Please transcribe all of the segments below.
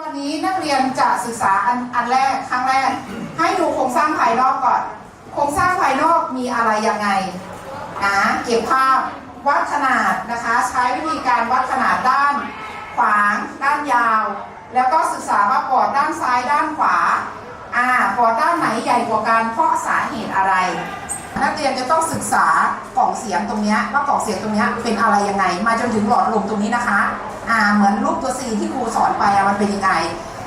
วันนี้นักเรียนจะศึกษาอันอันแรกครั้งแรก ให้ดูโครงสร้างภายนอกก่อน โครงสร้างภายนอกมีอะไรยังไงนะเก็บภาพวัดขนาดนะคะ ใช้วิธีการวัดขนาดด้าน ขวางด้านยาว แล้วก็ศึกษาว่าปอดด้านซ้ายด้านขวาอ่าปอดด้านไหนใหญ่กว่ากันเพราะสาเหตุอะไร นักเรียนจะต้องศึกษากล่องเสียงตรงเนี้ยว่ากล่องเสียงตรงเนี้ยเป็นอะไรยังไง มาจนถึงหลอดลมตรงนี้นะคะ อ่าเหมือนรูปตัว C ที่ครูสอนไปอะมันเป็นยังไง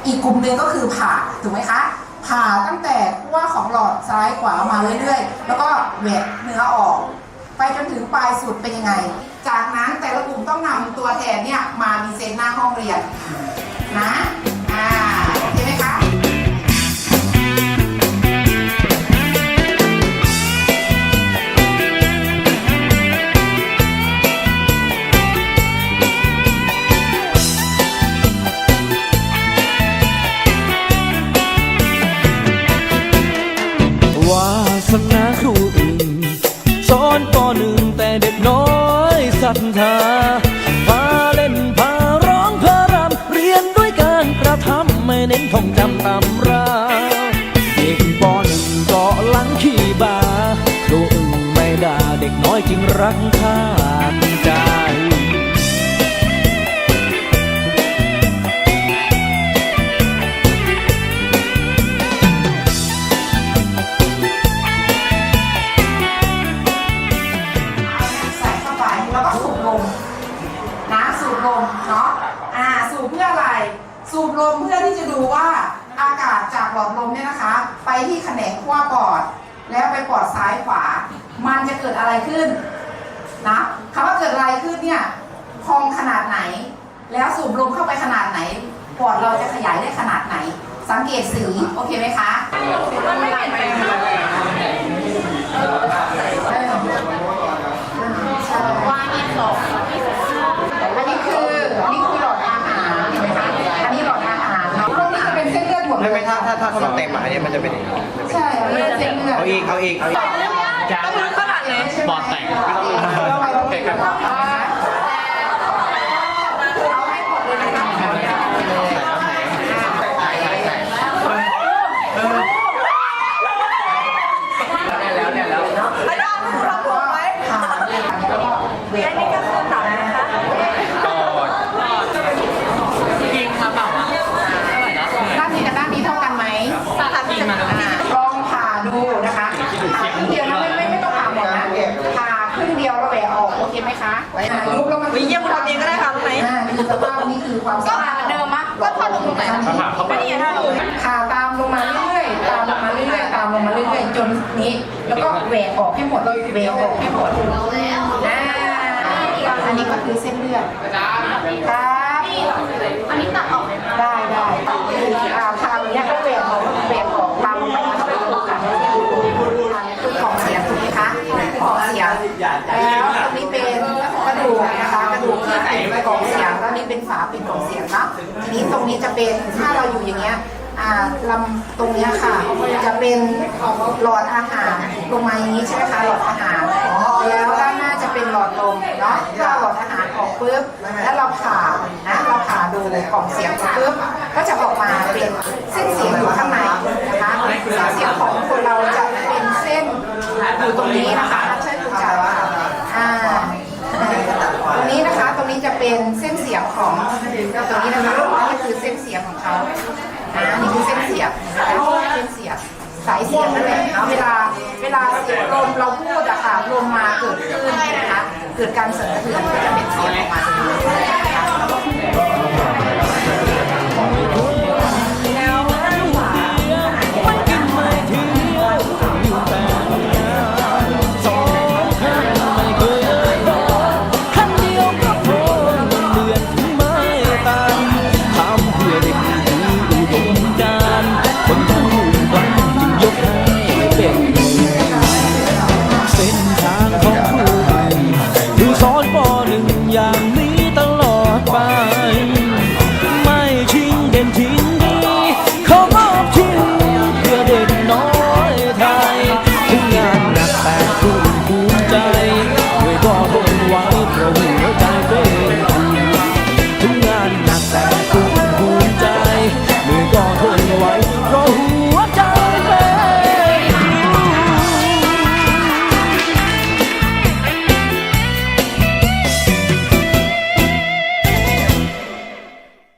อีกกลุ่มหนึ่งก็คือผ่าถูกไหมคะผ่าตั้งแต่ขั้วของหลอดซ้ายขวามาเรื่อยๆ แล้วก็แหวกเนื้อออก ไปจนถึงปลายสุดเป็นยังไง จากนั้นแต่ละกลุ่มต้องนำตัวแทนเนี่ยมาดีเซนหน้าห้องเรียนนะ อย สูบลมเพื่อที่จะดูว่าอากาศจากหลอดลมเนี่ยนะคะ ไปที่แขนงขั้วปอด แล้วไปปอดซ้ายขวา มันจะเกิดอะไรขึ้นนะคำว่าเกิดอะไรขึ้นเนี่ยพองขนาดไหน แล้วสูบลมเข้าไปขนาดไหนปอดเราจะขยายได้ขนาดไหน สังเกตสีโอเคไหมคะมันไม่เปลี่ยนแปลงว่านี่หลอดอันนี้คืออันนี้คือหลอดอาหารเห็นไหมคะอันนี้หลอดอาหารเนาะพวกนี้จะเป็นเส้นเลือดหมดเล ไม่ ย ไม่ ถ้าถ้าถ้าถ้ามันเต็มอะอันนี้มันจะเป็นอย่างนี้ใช่อันนี้เส้นเลือดเอาอีกเอาอีกเอาอีกต้องรู้ขนาดไหนปอดแตกโอเคครับเอาให้หมดเลยนะคะค่ะแล้วก็เวทออก กินมาเปล่า ด้านนี้กับด้านนี้เท่ากันไหมอ่าลองผ่าดูนะคะผ่าครึ่งเดียวนะไม่ไม่ไม่ต้องผ่าหมดนะผ่าครึ่งเดียวแล้วแหวกออกโอเค ไหมคะอ่ายุบแล้วมันเยี่ยมทำเองก็ได้ค่ะรู้ไหมอ่าคือสภาพนี้คือความสภาพเหมือนเดิมมะก็ผ่าลงตรงไหนผ่าเข้าไปไม่ดีถ้าลงผ่าตามลงมาเรื่อยๆตามลงมาเรื่อยๆตามลงมาเรื่อยๆจนนี้ แล้วก็แหวกออกให้หมดเลยแหวกออกให้หมดอ่าอันนี้ก็คือเส้นเลือดครับอันนี้ตัดออกเลย ได้ได้คืออ่าทางเนี้ยก็แหวกออกแหวกออกตามลงมาเข้าไปตรงกลางคือกล่องเสียงถูกไหมคะกล่องเสียงแล้วตรงนี้เป็นกระดูก ถูกใส่ในกล่องเสียงแล้วนี่เป็นฝาปิดกล่องเสียงเนาะทีนี้ตรงนี้จะเป็นถ้าเราอยู่อย่างเงี้ยอ่าลำตรงเนี้ยค่ะ จะเป็นหลอดอาหารลงมาอย่างนี้ใช่ไหมคะหลอดอาหารแล้วด้านหน้าจะเป็นหลอดลมเนาะถ้าหลอดอาหารออกปุ๊บแล้วเราผ่านะเราผ่าดูกล่องเสียงปุ๊บก็จะออกมาเป็นเส้นเสียงอยู่ข้างในนะคะเส้นเสียงของคนเราจะเป็นเส้นอยู่ตรงนี้นะคะใช่คุณจ๋าอ่า ตรงนี้ นี้จะเป็นเส้นเสียงของตรงนี้นะคะนี่คือเส้นเสียงของเขาอ่านี่คือเส้นเสียงเส้นเสียงสายเสียงนั่นแหละเวลาเวลาเสียงลมเราพูดอะค่ะลมมาเกิดขึ้นนะคะเกิดการสั่นสะเทือนก็จะเป็นเสียงออกมา 여러분